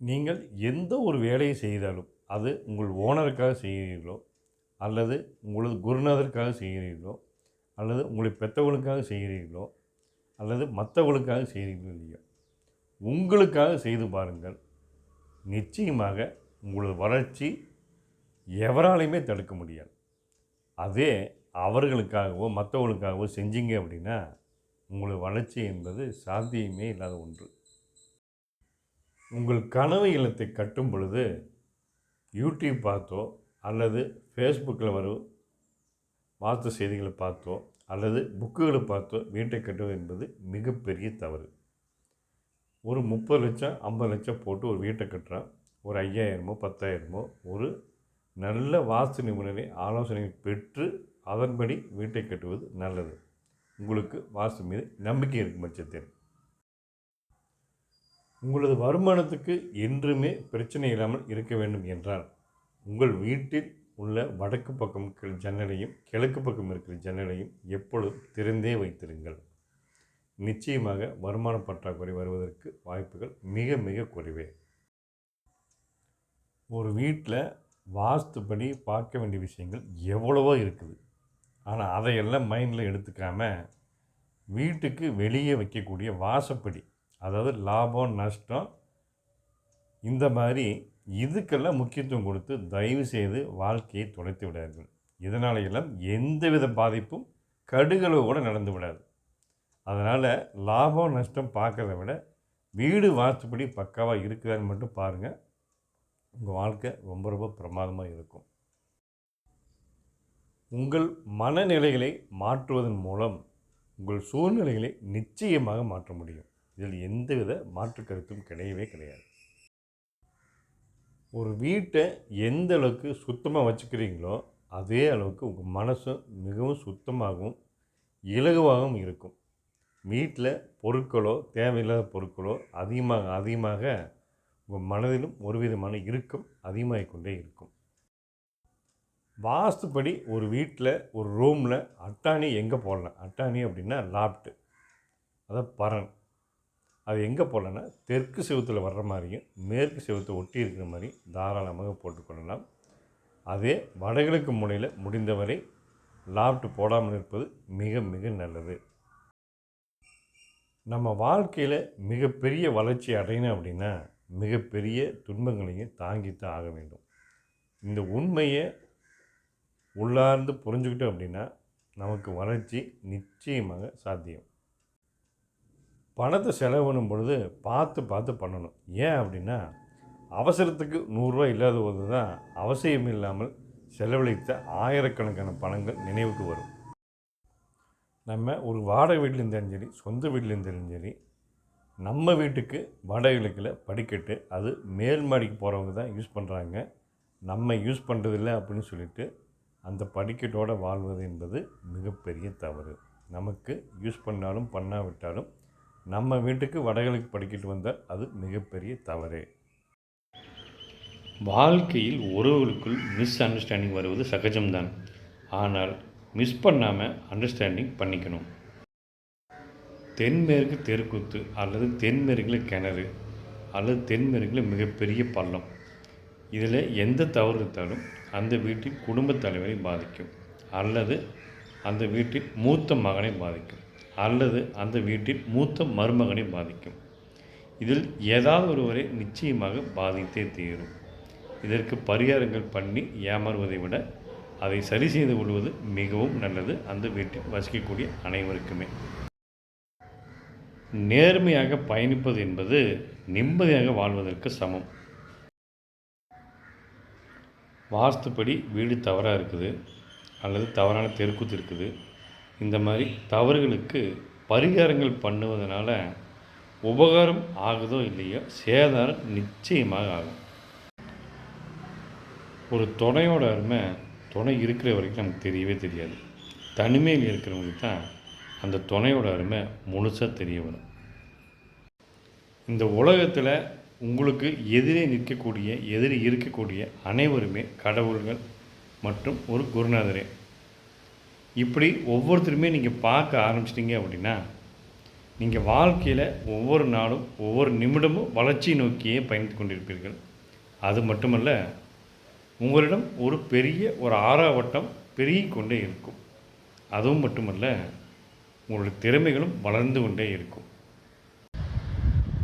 நீங்கள் எந்த ஒரு வேலையை செய்தாலும் அது உங்கள் ஓனருக்காக செய்கிறீர்களோ அல்லது உங்களது குருநாதருக்காக செய்கிறீர்களோ அல்லது உங்களை பெற்றவங்களுக்காக செய்கிறீர்களோ அல்லது மற்றவங்களுக்காக செய்கிறீர்களோ இல்லையோ உங்களுக்காக செய்து பாருங்கள். நிச்சயமாக உங்களது வளர்ச்சி எவராலையுமே தடுக்க முடியாது. அதே அவர்களுக்காகவோ மற்றவங்களுக்காகவோ செஞ்சீங்க அப்படின்னா உங்களது வளர்ச்சி என்பது சாத்தியமே இல்லாத ஒன்று. உங்கள் கனவு இல்லத்தை கட்டும் பொழுது யூடியூப் பார்த்தோ அல்லது ஃபேஸ்புக்கில் வரும் வார்த்தை செய்திகளை பார்த்தோ அல்லது புக்குகளை பார்த்தோ வீட்டை கட்டுவது என்பது மிகப்பெரிய தவறு. ஒரு முப்பது லட்சம் ஐம்பது லட்சம் போட்டு ஒரு வீட்டை கட்டுறான். ஒரு ஐயாயிரமோ பத்தாயிரமோ ஒரு நல்ல வாஸ்து நிபுணரை ஆலோசனை பெற்று அதன்படி வீட்டை கட்டுவது நல்லது. உங்களுக்கு வாஸ்து மீது நம்பிக்கை இருக்கும் பட்சத்தில். உங்களது வருமானத்துக்கு என்றுமே பிரச்சனை இல்லாமல் இருக்க வேண்டும் என்றால் உங்கள் வீட்டில் உள்ள வடக்கு பக்கம் இருக்கிற ஜன்னலையும் கிழக்கு பக்கம் இருக்கிற ஜன்னலையும் எப்பொழுதும் திறந்தே வைத்திருங்கள். நிச்சயமாக வருமான பற்றாக்குறை வருவதற்கு வாய்ப்புகள் மிக மிக குறைவே. ஒரு வீட்டில் வாஸ்துப்படி பார்க்க வேண்டிய விஷயங்கள் எவ்வளவோ இருக்குது. ஆனால் அதையெல்லாம் மைண்டில் எடுத்துக்காமல் வீட்டுக்கு வெளியே வைக்கக்கூடிய வாசப்படி அதாவது லாபம் நஷ்டம் இந்த மாதிரி இதுக்கெல்லாம் முக்கியத்துவம் கொடுத்து தயவு செய்து வாழ்க்கையை தொலைத்து விடார்கள் இதனால எல்லாம் எந்தவித பாதிப்பும் கடுகளவு கூட நடந்து விடாது. அதனால் லாபம் நஷ்டம் பார்க்கறத விட வீடு வாஸ்துப்படி பக்காவாக இருக்குதான்னு மட்டும் பாருங்கள் உங்கள் வாழ்க்கை ரொம்ப ரொம்ப பிரமாதமாக இருக்கும். உங்கள் மனநிலைகளை மாற்றுவதன் மூலம் உங்கள் சூழ்நிலைகளை நிச்சயமாக மாற்ற முடியும். இதில் எந்தவித மாற்று கருத்தும் கிடையவே கிடையாது. ஒரு வீட்டை எந்த அளவுக்கு சுத்தமாக வச்சுக்கிறீங்களோ அதே அளவுக்கு உங்கள் மனசும் மிகவும் சுத்தமாகவும் இலகுவாகவும் இருக்கும். வீட்டில் பொருட்களோ தேவையில்லாத பொருட்களோ அதிகமாக அதிகமாக உங்கள் மனதிலும் ஒரு விதமான இறுக்கம் அதிகமாகிக் கொண்டே இருக்கும். வாஸ்துப்படி ஒரு வீட்டில் ஒரு ரூமில் அட்டாணி எங்கே போடலாம்? அட்டாணி அப்படின்னா லாப்ட்டு. அதாவது பறன் அது எங்கே போடலான்னா தெற்கு செவத்தில் வர்ற மாதிரியும் மேற்கு செவத்தை ஒட்டி இருக்கிற மாதிரி தாராளமாக போட்டுக்கொள்ளலாம். அதே வடகிழக்கு முனையில் முடிந்தவரை லாப்ட் போடாமல் இருப்பது மிக மிக நல்லது. நம்ம வாழ்க்கையில் மிகப்பெரிய வளர்ச்சி அடையணும் அப்படின்னா மிகப்பெரிய துன்பங்களையும் தாங்கித்தான் ஆக வேண்டும். இந்த உண்மையை உள்ளார்ந்து புரிஞ்சுக்கிட்டோம் அப்படின்னா நமக்கு வளர்ச்சி நிச்சயமாக சாத்தியம். பணத்தை செலவு பொழுது பார்த்து பார்த்து பண்ணணும். ஏன் அப்படின்னா அவசரத்துக்கு நூறுரூவா இல்லாத போது தான் அவசியம் இல்லாமல் செலவழித்த ஆயிரக்கணக்கான பணங்கள் நினைவுக்கு வரும். நம்ம ஒரு வாடகை வீட்டில் இருந்தாலும் சரி சொந்த வீட்டில் இருந்தாலும் சரி நம்ம வீட்டுக்கு வடகிழக்கில் படிக்கட்டு அது மேல் மாடிக்கு போகிறவங்க தான் யூஸ் பண்ணுறாங்க நம்ம யூஸ் பண்ணுறதில்ல அப்படின்னு சொல்லிட்டு அந்த படிக்கட்டோடு வாழ்வது என்பது மிகப்பெரிய தவறு. நமக்கு யூஸ் பண்ணாலும் பண்ணாவிட்டாலும் நம்ம வீட்டுக்கு வடகிழக்கு படிக்கிட்டு வந்தால் அது மிகப்பெரிய தவறு. வாழ்க்கையில் உறவுகளுக்குள் மிஸ் அண்டர்ஸ்டாண்டிங் வருவது சகஜம்தான். ஆனால் மிஸ் பண்ணாமல் அண்டர்ஸ்டாண்டிங் பண்ணிக்கணும். தென்மேற்கு தெருக்கூத்து அல்லது தென்மேற்கில் கிணறு அல்லது தென்மேற்கில் மிகப்பெரிய பள்ளம். இதில் எந்த தவறு இருந்தாலும் அந்த வீட்டின் குடும்பத் தலைவரை பாதிக்கும். அல்லது அந்த வீட்டின் மூத்த மகனை பாதிக்கும். அல்லது அந்த வீட்டின் மூத்த மருமகனை பாதிக்கும். இதில் ஏதாவது ஒருவரை நிச்சயமாக பாதித்தே தீரும். இதற்கு பரிகாரங்கள் பண்ணி ஏமாறுவதை விட அதை சரி செய்து கொள்வது மிகவும் நல்லது. அந்த வீட்டில் வசிக்கக்கூடிய அனைவருக்குமே. நேர்மையாக பயணிப்பது என்பது நிம்மதியாக வாழ்வதற்கு சமம். வாஸ்துப்படி வீடு தவறாக இருக்குது. அல்லது தவறான தெருக்கூத்து இருக்குது. இந்த மாதிரி தவறுகளுக்கு பரிகாரங்கள் பண்ணுவதனால உபகாரம் ஆகுதோ இல்லையோ சேதாரம் நிச்சயமாக ஆகும். ஒரு துணையோட அருமை துணை இருக்கிற வரைக்கும் நமக்கு தெரியவே தெரியாது. தனிமையில் இருக்கிறவங்களுக்கு தான் அந்த துணையோட அருமை முழுசாக தெரிய வரும். இந்த உலகத்தில் உங்களுக்கு எதிரே நிற்கக்கூடிய எதிரி இருக்கக்கூடிய அனைவருமே கடவுள்கள் மற்றும் ஒரு குருநாதரே. இப்படி ஒவ்வொருத்தருமே நீங்கள் பார்க்க ஆரம்பிச்சிட்டிங்க அப்படின்னா நீங்கள் வாழ்க்கையில் ஒவ்வொரு நாளும் ஒவ்வொரு நிமிடமும் வளர்ச்சி நோக்கியே பயணித்து கொண்டிருப்பீர்கள். அது மட்டுமல்ல உங்களிடம் ஒரு பெரிய ஒரு ஆறாவட்டம் பெருகி கொண்டே இருக்கும். அதுவும் மட்டுமல்ல உங்களுடைய திறமைகளும் வளர்ந்து கொண்டே இருக்கும்.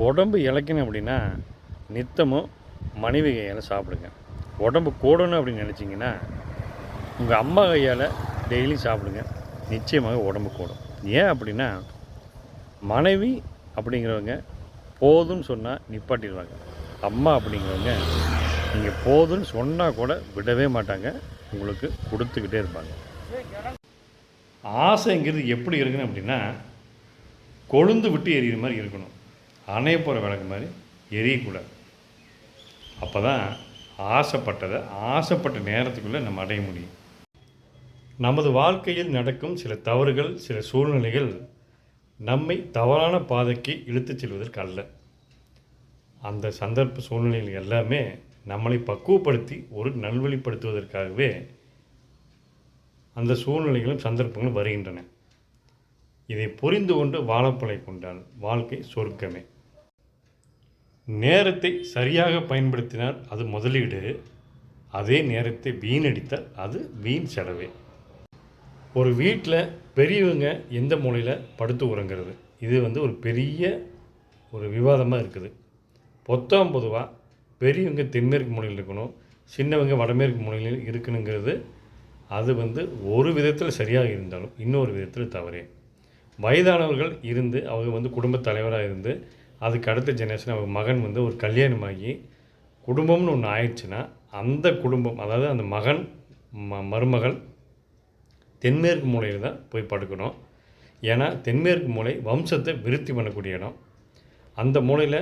உடம்பு இழைக்கணும் அப்படின்னா நித்தமும் மனைவி கையால் சாப்பிடுங்க. உடம்பு கூடணும் அப்படின்னு நினச்சிங்கன்னா உங்கள் அம்மா கையால் டெய்லியும் சாப்பிடுங்க. நிச்சயமாக உடம்பு கூடும். ஏன் அப்படின்னா மனைவி அப்படிங்கிறவங்க போதும்னு சொன்னால் நிப்பாட்டிடுவாங்க. அம்மா அப்படிங்கிறவங்க நீங்கள் போதும்னு சொன்னால் கூட விடவே மாட்டாங்க. உங்களுக்கு கொடுத்துக்கிட்டே இருப்பாங்க. ஆசைங்கிறது எப்படி இருக்கணும் அப்படின்னா கொழுந்து விட்டு எரியிற மாதிரி இருக்கணும். அணைய போகிற விளக்கு மாதிரி எரியக்கூடாது. அப்போ தான் ஆசைப்பட்டதை ஆசைப்பட்ட நேரத்துக்குள்ளே நம்ம அடைய முடியும். நமது வாழ்க்கையில் நடக்கும் சில தவறுகள் சில சூழ்நிலைகள் நம்மை தவறான பாதைக்கு இழுத்துச் செல்வதற்கு அல்ல. அந்த சந்தர்ப்ப சூழ்நிலைகள் எல்லாமே நம்மளை பக்குவப்படுத்தி ஒரு நல்வழிப்படுத்துவதற்காகவே அந்த சூழ்நிலைகளும் சந்தர்ப்பங்களும் வருகின்றன. இதை புரிந்து கொண்டு வாழப்பழை கொண்டால் வாழ்க்கை சொர்க்கமே. நேரத்தை சரியாக பயன்படுத்தினால் அது முதலீடு அதே நேரத்தை வீணடித்தால் அது வீண் செலவே. ஒரு வீட்டில் பெரியவங்க எந்த மூலையில் படுத்து உறங்குறது? இது வந்து ஒரு பெரிய ஒரு விவாதமாக இருக்குது. பொத்தாம் பொதுவாக பெரியவங்க தென்மேற்கு மூலையில் இருக்கணும் சின்னவங்க வடமேற்கு மூலையில் இருக்கணுங்கிறது அது வந்து ஒரு விதத்தில் சரியாக இருந்தாலும் இன்னொரு விதத்தில் தவறே. வயதானவர்கள் இருந்து அவங்க வந்து குடும்பத் தலைவராக இருந்து அதுக்கு அடுத்த ஜெனரேஷன் அவங்க மகன் வந்து ஒரு கல்யாணமாகி குடும்பம்னு ஒன்று ஆயிடுச்சுன்னா அந்த குடும்பம் அதாவது அந்த மகன் ம மருமகள் தென்மேற்கு மூலையில் தான் போய் படுக்கணும். ஏன்னா தென்மேற்கு மூலை வம்சத்தை விருத்தி பண்ணக்கூடிய இடம். அந்த மூலையில்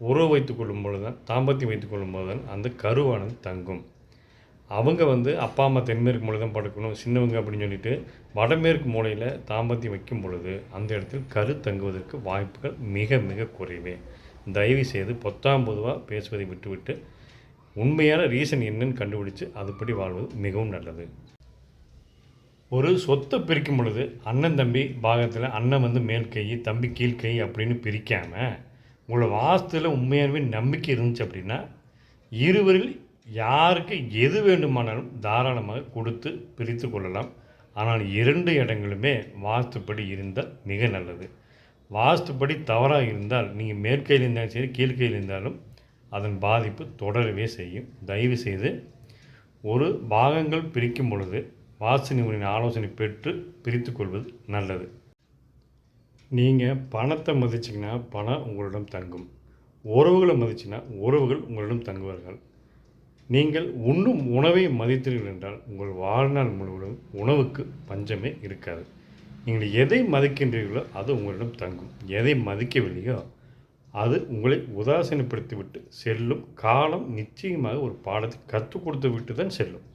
உறவு வைத்து கொள்ளும் பொழுது தான் தாம்பத்தியம் வைத்து கொள்ளும் போது தான் அந்த கருவானது தங்கும். அவங்க வந்து அப்பா அம்மா தென்மேற்கு மூலை தான் படுக்கணும் சின்னவங்க அப்படின்னு சொல்லிட்டு வடமேற்கு மூலையில் தாம்பத்தியம் வைக்கும் பொழுது அந்த இடத்தில் கரு தங்குவதற்கு வாய்ப்புகள் மிக மிக குறைவே. தயவு செய்து பொத்தாம் பொதுவாக பேசுவதை விட்டுவிட்டு உண்மையான ரீசன் என்னன்னு கண்டுபிடிச்சு அதுபடி வாழ்வது மிகவும் நல்லது. ஒரு சொத்தை பிரிக்கும் பொழுது அண்ணன் தம்பி பாகத்தில் அண்ணன் வந்து மேல் கை தம்பி கீழ் கை அப்படின்னு பிரிக்காமல் உங்களோட வாஸ்துவில் உண்மையாகவே நம்பிக்கை இருந்துச்சு அப்படின்னா இருவரில் யாருக்கு எது வேண்டுமானாலும் தாராளமாக கொடுத்து பிரித்து கொள்ளலாம். ஆனால் இரண்டு இடங்களுமே வாஸ்துப்படி இருந்தால் மிக நல்லது. வாஸ்துப்படி தவறாக இருந்தால் நீங்கள் மேற்கையில் இருந்தாலும் சரி கீழ்கையில் இருந்தாலும் அதன் பாதிப்பு தொடரவே செய்யும். தயவு செய்து ஒரு பாகங்கள் பிரிக்கும் பொழுது வாசனை நிபுணரின் ஆலோசனை பெற்று பிரித்து கொள்வது நல்லது. நீங்கள் பணத்தை மதிச்சிங்கன்னா பணம் உங்களிடம் தங்கும். உறவுகளை மதிச்சிங்கன்னா உறவுகள் உங்களிடம் தங்குவார்கள். நீங்கள் உண்ணும் உணவை மதித்தீர்கள் என்றால் உங்கள் வாழ்நாள் முழுவதும் உணவுக்கு பஞ்சமே இருக்காது. நீங்கள் எதை மதிக்கின்றீர்களோ அது உங்களிடம் தங்கும். எதை மதிக்கவில்லையோ அது உங்களை உதாசீனப்படுத்திவிட்டு செல்லும். காலம் நிச்சயமாக ஒரு பாடத்தை கற்றுக் கொடுத்து விட்டு தான் செல்லும்.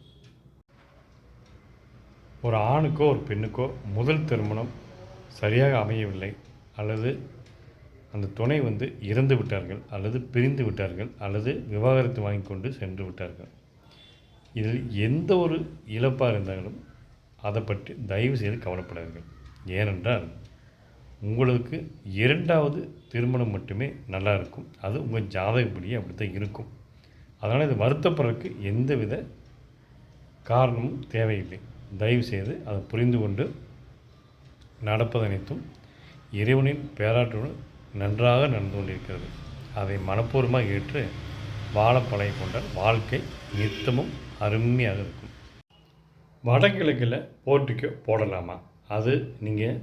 ஒரு ஆணுக்கோ ஒரு பெண்ணுக்கோ முதல் திருமணம் சரியாக அமையவில்லை. அல்லது அந்த துணை வந்து இறந்து விட்டார்கள் அல்லது பிரிந்து விட்டார்கள் அல்லது விவாகரத்து வாங்கி கொண்டு சென்று விட்டார்கள். இதில் எந்த ஒரு இழப்பாக இருந்தாலும் அதை பற்றி தயவு செய்து கவலைப்படாதீர்கள். ஏனென்றால் உங்களுக்கு இரண்டாவது திருமணம் மட்டுமே நல்லா இருக்கும். அது உங்கள் ஜாதகப்படியே அப்படி தான் இருக்கும். அதனால் இது வருத்தப்படுறதுக்கு எந்தவித காரணமும் தேவையில்லை. தயவு செய்து அதை புரிந்து கொண்டு நடப்பதனைத்தும் இறைவனின் பேராற்றுடன் நன்றாக நடந்து கொண்டிருக்கிறது. அதை மனப்பூர்வமாக ஏற்று வாழ பழகி கொண்டால் வாழ்க்கை நித்தமும் அருமையாக இருக்கும். வடகிழக்கில் போர்ட்டிக்கோ போடலாமா? அது நீங்கள்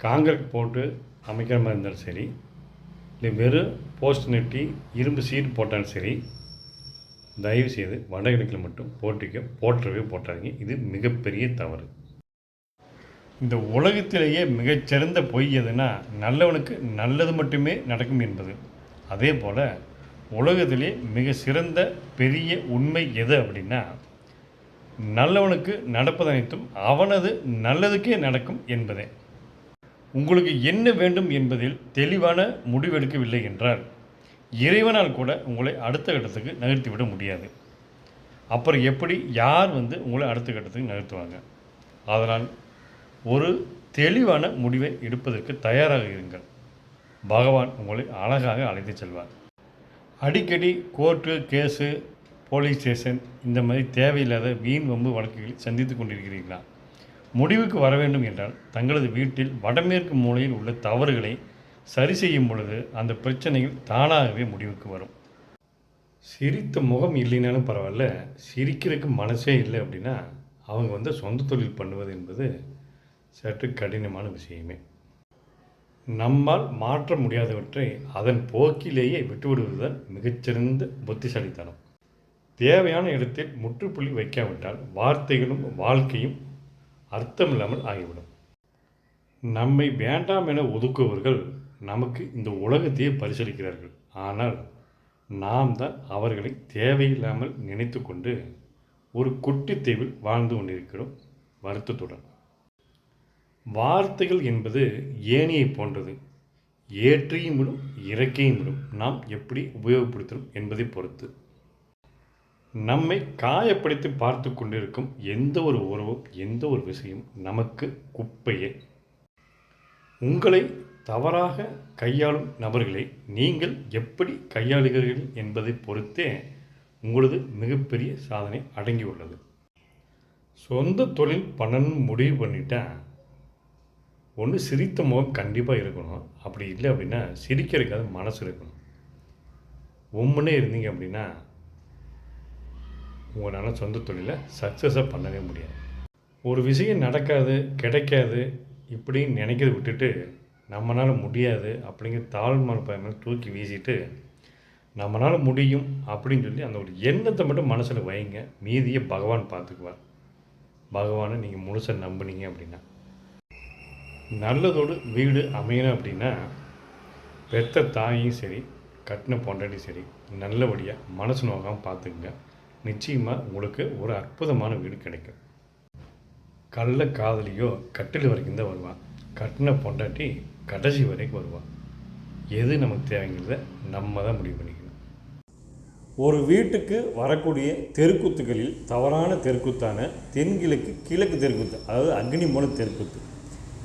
காங்கிரட் போட்டு அமைக்கிற மாதிரி இருந்தாலும் சரி இல்லை வெறும் போஸ்ட் நெட்டி இரும்பு சீட் போட்டாலும் சரி தயவு செய்து வடகிழக்கில் மட்டும் போட்டிக்கோ போற்றவே போட்டாதீங்க இது மிகப்பெரிய தவறு. இந்த உலகத்திலேயே மிகச்சிறந்த பொய் எதுனா நல்லவனுக்கு நல்லது மட்டுமே நடக்கும் என்பது. அதே போல் உலகத்திலே மிக சிறந்த பெரிய உண்மை எது அப்படின்னா நல்லவனுக்கு நடப்பது அனைத்தும் அவனது நல்லதுக்கே நடக்கும் என்பதே. உங்களுக்கு என்ன வேண்டும் என்பதில் தெளிவான முடிவெடுக்கவில்லை என்றால் இறைவனால் கூட உங்களை அடுத்த கட்டத்துக்கு நகர்த்திவிட முடியாது. அப்புறம் எப்படி யார் வந்து உங்களை அடுத்த கட்டத்துக்கு நகர்த்துவாங்க? அதனால் ஒரு தெளிவான முடிவை எடுப்பதற்கு தயாராக இருங்கள். பகவான் உங்களை அழகாக அழைத்து செல்வார். அடிக்கடி கோர்ட்டு கேஸு போலீஸ் ஸ்டேஷன் இந்த மாதிரி தேவையில்லாத வீண் வம்பு வழக்குகளை சந்தித்து கொண்டிருக்கிறீர்களா? முடிவுக்கு வர வேண்டும் என்றால் தங்களது வீட்டில் வடமேற்கு மூலையில் உள்ள தவறுகளை சரி செய்யும் பொழுது அந்த பிரச்சனைகள் தானாகவே முடிவுக்கு வரும். சிரித்த முகம் இல்லைனாலும் பரவாயில்ல சிரிக்கிறதுக்கு மனசே இல்லை அப்படின்னா அவங்க வந்து சொந்த தொழில் பண்ணுவது என்பது சற்று கடினமான விஷயமே. நம்மால் மாற்ற முடியாதவற்றை அதன் போக்கிலேயே விட்டுவிடுவதுதான் மிகச்சிறந்த புத்திசாலித்தனம். தேவையான இடத்தில் முற்றுப்புள்ளி வைக்காவிட்டால் வார்த்தைகளும் வாழ்க்கையும் அர்த்தமில்லாமல் ஆகிவிடும். நம்மை வேண்டாம் என ஒதுக்குபவர்கள் நமக்கு இந்த உலகத்தையே பரிசளிக்கிறார்கள் ஆனால் நாம் தான் அவர்களை தேவையில்லாமல் நினைத்து கொண்டு ஒரு குட்டித்தீவில் வாழ்ந்து கொண்டிருக்கிறோம். வருத்தத்துடன். வார்த்தைகள் என்பது ஏணியை போன்றது. ஏற்றியும் விடும் இறக்கையும் விடும். நாம் எப்படி உபயோகப்படுத்தணும் என்பதை பொறுத்து. நம்மை காயப்படுத்தி பார்த்து கொண்டிருக்கும் எந்த ஒரு உறவும் எந்த ஒரு விஷயம் நமக்கு குப்பையே. உங்களை தவறாக கையாளும் நபர்களை நீங்கள் எப்படி கையாளுகிறீர்கள் என்பதை பொறுத்தே உங்களது மிகப்பெரிய சாதனை அடங்கியுள்ளது சொந்த தொழில் பண்ணணும்னு முடிவு பண்ணிட்டேன். ஒன்று சிரித்த முகம் கண்டிப்பாக இருக்கணும். அப்படி இல்லை அப்படின்னா சிரிக்கிறதுக்காக மனசு இருக்கணும். உம்முன்னே இருந்தீங்க அப்படின்னா உங்களால் சொந்த தொழிலை சக்ஸஸாக பண்ணவே முடியாது. ஒரு விஷயம் நடக்காது கிடைக்காது இப்படின்னு நினைக்கிறத விட்டுட்டு நம்மளால் முடியாது அப்படிங்கிற தாழ் பயமே தூக்கி வீசிட்டு நம்மளால் முடியும் அப்படின்னு சொல்லி அந்த ஒரு எண்ணத்தை மட்டும் மனசில் வைங்க. மீதியை பகவான் பார்த்துக்குவார். பகவானை நீங்கள் முழுசாக நம்புனீங்க அப்படின்னா. நல்லதோடு வீடு அமையணும் அப்படின்னா பெத்த தாயும் சரி கட்டின பொண்டாட்டியும் சரி நல்லபடியாக மனசு நோக்காமல் பார்த்துக்குங்க. நிச்சயமாக உங்களுக்கு ஒரு அற்புதமான வீடு கிடைக்கும். கள்ள காதலியோ கட்டில் வரைக்கும் தான் வருவான் கட்டின பொண்டாட்டி கடைசி வரைக்கும் வருவான் எது நமக்கு தேவைங்கிறத நம்ம தான் முடிவு பண்ணிக்கணும். ஒரு வீட்டுக்கு வரக்கூடிய தெருக்கூத்துகளில் தவறான தெருக்கூத்தான தென்கிழக்கு கிழக்கு தெருக்கூத்து அதாவது அக்னி மூல தெருக்கூத்து.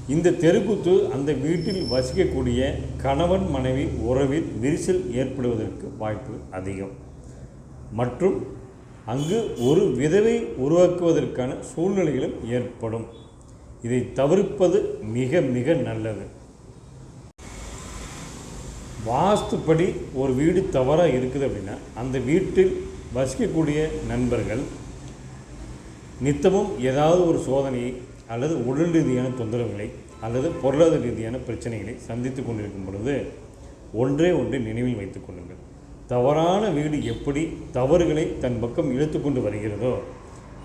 இந்த தெருக்கூத்து அந்த வீட்டில் வசிக்கக்கூடிய கணவன் மனைவி உறவில் விரிசல் ஏற்படுவதற்கு வாய்ப்பு அதிகம். மற்றும் அங்கு ஒரு விதவை உருவாக்குவதற்கான சூழ்நிலைகளும் ஏற்படும். இதை தவிர்ப்பது மிக மிக நல்லது. வாஸ்துப்படி ஒரு வீடு தவறாக இருக்குது அப்படின்னா அந்த வீட்டில் வசிக்கக்கூடிய நண்பர்கள் நித்தமும் ஏதாவது ஒரு சோதனையை அல்லது உடல் ரீதியான தொந்தரவுகளை அல்லது பொருளாதார ரீதியான பிரச்சனைகளை சந்தித்து கொண்டிருக்கும் பொழுது ஒன்றே ஒன்றை நினைவில் வைத்துக் கொள்ளுங்கள். தவறான வீடு எப்படி தவறுகளை தன் பக்கம் இழுத்து கொண்டு வருகிறதோ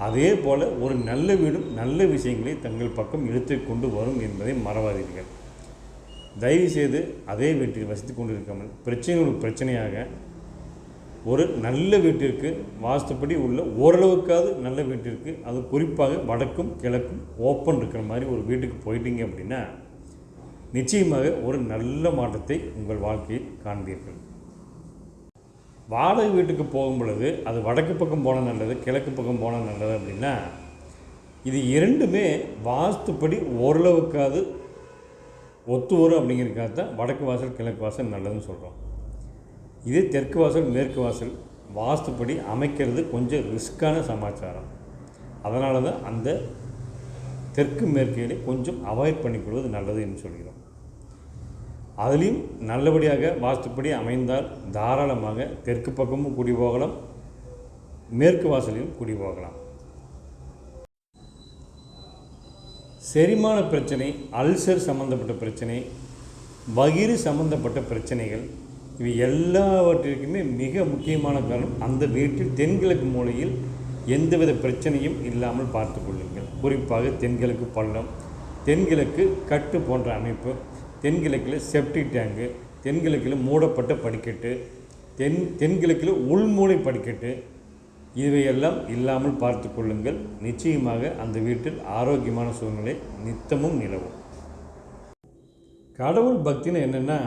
அதே போல் ஒரு நல்ல வீடும் நல்ல விஷயங்களை தங்கள் பக்கம் இழுத்து கொண்டு வரும் என்பதை மறவாதீர்கள். தயவு செய்து அதே வீட்டில் வசித்து கொண்டிருக்காமல் ஒரு பிரச்சனையாக ஒரு நல்ல வீட்டிற்கு வாஸ்துப்படி உள்ள ஓரளவுக்காவது நல்ல வீட்டிற்கு அது குறிப்பாக வடக்கும் கிழக்கும் ஓப்பன் இருக்கிற மாதிரி ஒரு வீட்டுக்கு போயிட்டீங்க அப்படின்னா நிச்சயமாக ஒரு நல்ல மாற்றத்தை உங்கள் வாழ்க்கையில் காண்பீர்கள். வாடகை வீட்டுக்கு போகும் பொழுது அது வடக்கு பக்கம் போனால் நல்லது கிழக்கு பக்கம் போனால் நல்லது அப்படின்னா இது இரண்டுமே வாஸ்துப்படி ஓரளவுக்காவது ஒத்து வரும் அப்படிங்கிறதுக்காக தான் வடக்கு வாசல் கிழக்கு வாசல் நல்லதுன்னு சொல்கிறோம் இதே தெற்கு வாசல் மேற்கு வாசல் வாஸ்துப்படி அமைக்கிறது கொஞ்சம் ரிஸ்க்கான சமாச்சாரம். அதனால தான் அந்த தெற்கு மேற்கையிலே கொஞ்சம் அவாய்ட் பண்ணிக்கொள்வது நல்லது என்று சொல்கிறோம். அதுலேயும் நல்லபடியாக வாஸ்துப்படி அமைந்தால் தாராளமாக தெற்கு பக்கமும் குடி போகலாம் மேற்கு வாசலையும் குடி போகலாம். செரிமான பிரச்சனை அல்சர் சம்மந்தப்பட்ட பிரச்சனை வகிறு சம்மந்தப்பட்ட பிரச்சனைகள் இவை எல்லாவற்றிற்குமே மிக முக்கியமான காரணம் அந்த வீட்டில் தென்கிழக்கு மூலையில் எந்தவித பிரச்சனையும் இல்லாமல் பார்த்து கொள்ளுங்கள். குறிப்பாக தென்கிழக்கு பள்ளம் தென்கிழக்கு கட்டு போன்ற அமைப்பு தென்கிழக்கில் செப்டிக் டேங்கு தென்கிழக்கில் மூடப்பட்ட படிக்கட்டு தென் தென்கிழக்கில் உள்மூளை படிக்கட்டு இவையெல்லாம் இல்லாமல் பார்த்து கொள்ளுங்கள். நிச்சயமாக அந்த வீட்டில் ஆரோக்கியமான சூழ்நிலை நித்தமும் நிலவும். கடவுள் பக்தின்னு என்னென்னா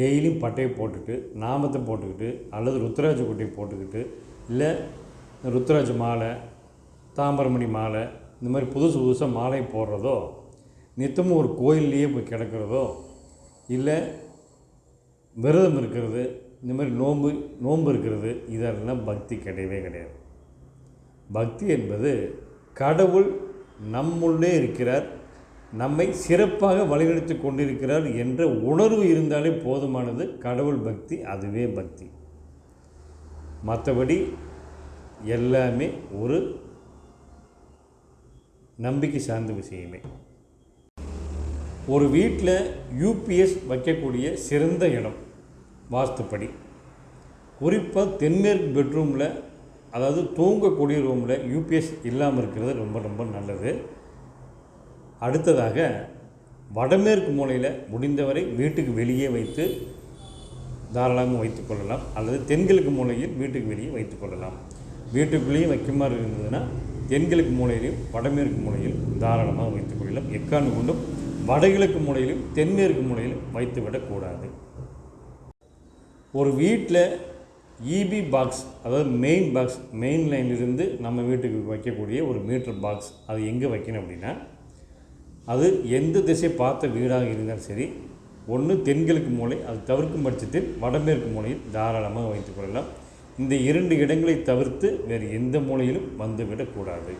டெய்லியும் பட்டையை போட்டுட்டு நாமத்தை போட்டுக்கிட்டு அல்லது ருத்ராஜ குட்டையை போட்டுக்கிட்டு இல்லை ருத்ராஜ மாலை தாம்பரமணி மாலை இந்த மாதிரி புதுசு புதுசாக மாலை போடுறதோ நித்தமும் ஒரு கோயில்லையே போய் கிடக்கிறதோ இல்லை விரதம் இருக்கிறது இந்த மாதிரி நோன்பு நோன்பு இருக்கிறது இதெல்லாம் பக்தி கிடையவே கிடையாது. பக்தி என்பது கடவுள் நம்முள்ளே இருக்கிறார் நம்மை சிறப்பாக வழிநடத்தி கொண்டிருக்கிறார் என்ற உணர்வு இருந்தாலே போதுமானது. கடவுள் பக்தி அதுவே பக்தி. மற்றபடி எல்லாமே ஒரு நம்பிக்கை சார்ந்த விஷயமே. ஒரு வீட்டில் யூபிஎஸ் வைக்கக்கூடிய சிறந்த இடம். வாஸ்துப்படி. குறிப்பாக தென்மேற்கு பெட்ரூமில் அதாவது தூங்கக்கூடிய ரூமில் யூபிஎஸ் இல்லாமல் இருக்கிறது ரொம்ப ரொம்ப நல்லது. அடுத்ததாக வடமேற்கு மூலையில் முடிந்தவரை வீட்டுக்கு வெளியே வைத்து தாராளமாக வைத்துக்கொள்ளலாம் அல்லது தென்கிழக்கு மூலையில் வீட்டுக்கு வெளியே வைத்துக்கொள்ளலாம் வீட்டுக்குள்ளேயும் வைக்குமாறு இருந்ததுன்னா தென்கிழக்கு மூலையிலையும் வடமேற்கு மூலையில் தாராளமாக வைத்துக்கொள்ளலாம் எக்காண்டு கொண்டும் வடகிழக்கு மூலையிலும் தென்மேற்கு மூலையிலும் வைத்துவிடக்கூடாது ஒரு வீட்டில் இபி பாக்ஸ் அதாவது மெயின் பாக்ஸ் மெயின் லைனிலிருந்து நம்ம வீட்டுக்கு வைக்கக்கூடிய ஒரு மீட்டர் பாக்ஸ் அது எங்கே வைக்கணும் அப்படின்னா அது எந்த திசை பார்த்த வீடாக இருந்தாலும் சரி ஒன்று தென்கிழக்கு மூலை அது தவிர்க்கும் பட்சத்தில் வடமேற்கு மூலையில் தாராளமாக வைத்துக்கொள்ளலாம் இந்த இரண்டு இடங்களை தவிர்த்து வேறு எந்த மூலையிலும் வந்துவிடக்கூடாது.